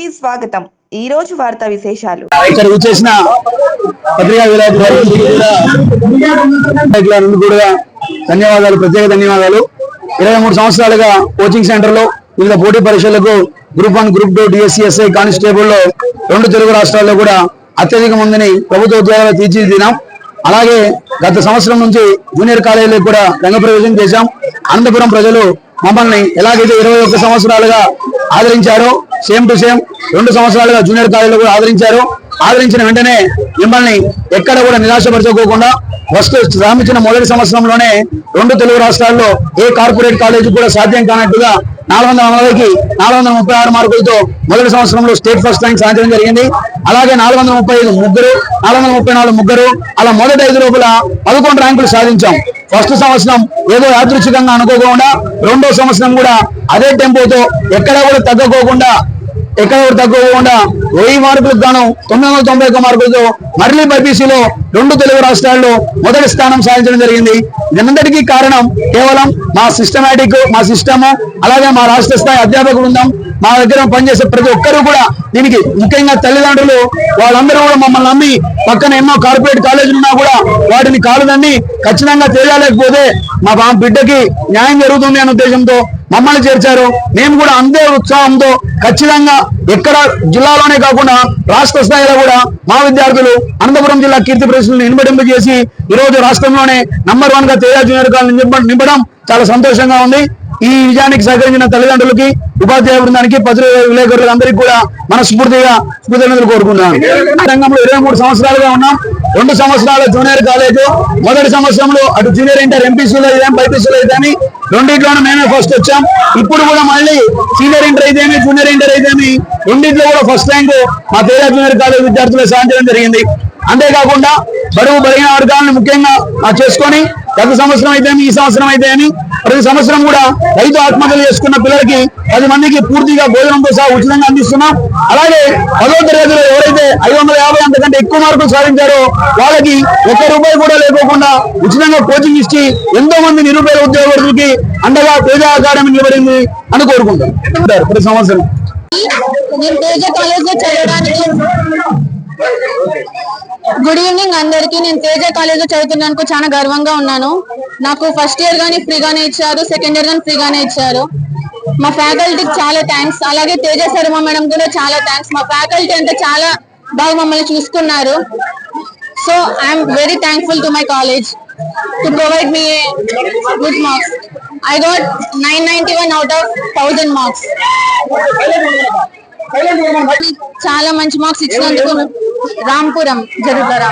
కి స్వాగతం. ఈ రోజు వార్తా విశేషాలు. ఇక్కడ వచ్చేసిన పత్రికా విలేకరులు కూడా ధన్యవాదాలు ప్రత్యేక ధన్యవాదాలు. ఇరవై మూడు సంవత్సరాలుగా కోచింగ్ సెంటర్లో వివిధ పోటీ పరీక్షలకు group one group two DSC SI కానిస్టేబుల్లో రెండు తెలుగు రాష్ట్రాల్లో కూడా అత్యధిక మందిని ప్రభుత్వ ఉద్యోగాలు తీర్చిదిద్దాం అలాగే గత సంవత్సరం నుంచి జూనియర్ కాలేజీలకు కూడా రంగప్రవేశం చేశాం. అనంతపురం ప్రజలు మమ్మల్ని ఎలాగైతే ఇరవై ఒక్క సంవత్సరాలుగా ఆదరించారో సేమ్ టు సేమ్ రెండు సంవత్సరాలుగా జూనియర్ కాలేజీలో కూడా ఆదరించారు. ఆదరించిన వెంటనే మిమ్మల్ని ఎక్కడ కూడా నిరాశపరచుకోకుండా ఫస్ట్ శ్రామించిన మొదటి సంవత్సరంలోనే రెండు తెలుగు రాష్ట్రాల్లో ఏ కార్పొరేట్ కాలేజీ కూడా సాధ్యం కానట్టుగా నాలుగు వందల నలభైకి నాలుగు వందల ముప్పై ఆరు మార్కులతో మొదటి సంవత్సరంలో స్టేట్ ఫస్ట్ ర్యాంక్ సాధించడం జరిగింది. అలాగే నాలుగు వందల ముప్పై ఐదు ముగ్గురు నాలుగు వందల ముప్పై నాలుగు ముగ్గురు అలా మొదటి ఐదు లోపల పదకొండు ర్యాంకులు సాధించాం. ఫస్ట్ సంవత్సరం ఏదో యాదృచ్ఛికంగా అనుకోకుండా రెండో సంవత్సరం కూడా అదే టెంపోతో ఎక్కడ కూడా తగ్గకోకుండా ఎక్కడ కూడా తగ్గకుండా వెయ్యి మార్కులకు గాను తొమ్మిది వందల తొంభై ఒక్క మార్కులతో మరలీ బైపీసీలో రెండు తెలుగు రాష్ట్రాల్లో మొదటి స్థానం సాధించడం జరిగింది. దీనందరికీ కారణం కేవలం మా సిస్టమేటిక్ మా సిస్టమ్ అలాగే మా రాష్ట్ర స్థాయి అధ్యాపక బృందం మా దగ్గర పనిచేసే ప్రతి ఒక్కరూ కూడా దీనికి ముఖ్యంగా తల్లిదండ్రులు వాళ్ళందరూ కూడా మమ్మల్ని నమ్మి పక్కన ఎన్నో కార్పొరేట్ కాలేజీలు ఉన్నా కూడా వాటిని కాలుదన్ని ఖచ్చితంగా తెలియలేకపోతే మా బిడ్డకి న్యాయం జరుగుతుంది అనే ఉద్దేశంతో మమ్మల్ని చేర్చారు. మేము కూడా అంతే ఉత్సాహంతో ఖచ్చితంగా ఎక్కడ జిల్లాలోనే కాకుండా రాష్ట్ర స్థాయిలో కూడా మా విద్యార్థులు అనంతపురం జిల్లా కీర్తి ప్రశ్నలను నింబడింపు చేసి ఈ రోజు రాష్ట్రంలోనే నంబర్ వన్గా తేజ జూనియర్ కాలేజ్ నింపడం చాలా సంతోషంగా ఉంది. ఈ విజయానికి సహకరించిన తల్లిదండ్రులకి ఉపాధ్యాయ బృందానికి పత్రిక విలేకరులందరికీ కూడా మనస్ఫూర్తిగా కృతజ్ఞతలు కోరుకున్నాను రంగంలో ఇరవై మూడు సంవత్సరాలుగా ఉన్నాం. రెండు సంవత్సరాల జూనియర్ కాలేజ్. మొదటి సంవత్సరంలో అటు జూనియర్ ఇంటర్ ఎంపీసీలో ఇదేం బైపీసీలో ఇదేమి రెండింటిలోనూ మేమే ఫస్ట్ వచ్చాం. ఇప్పుడు కూడా మళ్ళీ సీనియర్ ఇంటర్ అయితేమి జూనియర్ ఇంటర్ అయితేమి రెండింటిలో కూడా ఫస్ట్ ర్యాంక్ మా తేజ జూనియర్ కాలేజ్ విద్యార్థులు సాధించడం జరిగింది. అంతేకాకుండా బరువు బలిగిన వర్గాలను ముఖ్యంగా చేసుకొని గత సంవత్సరం అయితే ఈ సంవత్సరం అయితే అని ప్రతి సంవత్సరం కూడా రైతు ఆత్మహత్యలు చేసుకున్న పిల్లలకి పది మందికి పూర్తిగా భోజనంతో సహా ఉచితంగా అందిస్తున్నాం. అలాగే పదో తరగతిలో ఎవరైతే ఐదు వందల యాభై అంతకంటే ఎక్కువ మార్కులు సాధించారో వాళ్ళకి ఒక్క రూపాయి కూడా లేకోకుండా ఉచితంగా కోచింగ్ ఇచ్చి ఎంతో మంది నిరుపేద ఉద్యోగులకి అండగా పేద అకాడమీ నిలబడింది అని కోరుకుంటారు ప్రతి సంవత్సరం. నేను కాలేజ్లో చదవడానికి గుడ్ ఈవినింగ్ అందరికి. నేను తేజ కాలేజ్లో చదువుతున్నాను చాలా గర్వంగా ఉన్నాను. నాకు ఫస్ట్ ఇయర్ గానీ ఫ్రీగానే ఇచ్చారు సెకండ్ ఇయర్ గానీ ఫ్రీగానే ఇచ్చారు. మా ఫ్యాకల్టీకి చాలా థ్యాంక్స్ అలాగే తేజ శర్మ మేడం కూడా చాలా థ్యాంక్స్ మా ఫ్యాకల్టీ అంతా చాలా బాగా మమ్మల్ని చూసుకున్నారు. So I'm very thankful to my college to provide me good marks I got nine ninety one out of thousand marks చాలా మంచి మార్క్స్ ఇచ్చినందుకు Rampuram జరుగుతారా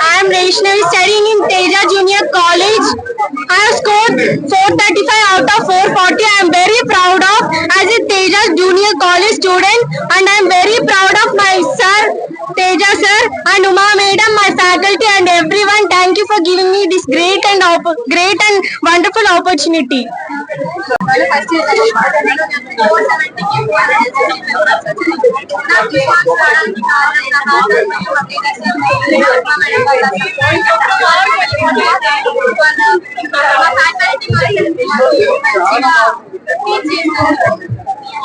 I am Vaishnavi studying in Teja Junior College. I have scored 435 out of 440. I am very proud of as a Teja Junior College student and I am very proud of my sir, Teja sir and Uma madam, my faculty and everyone. Thank you for giving me this great and op- great and wonderful opportunity.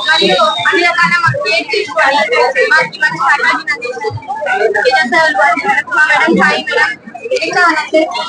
మరియు అన్ని రకాల మాకు cake తీసుకోవాలి మాకు మంచి faculty అందించారు madam Sai madam ఇంకా అందరికీ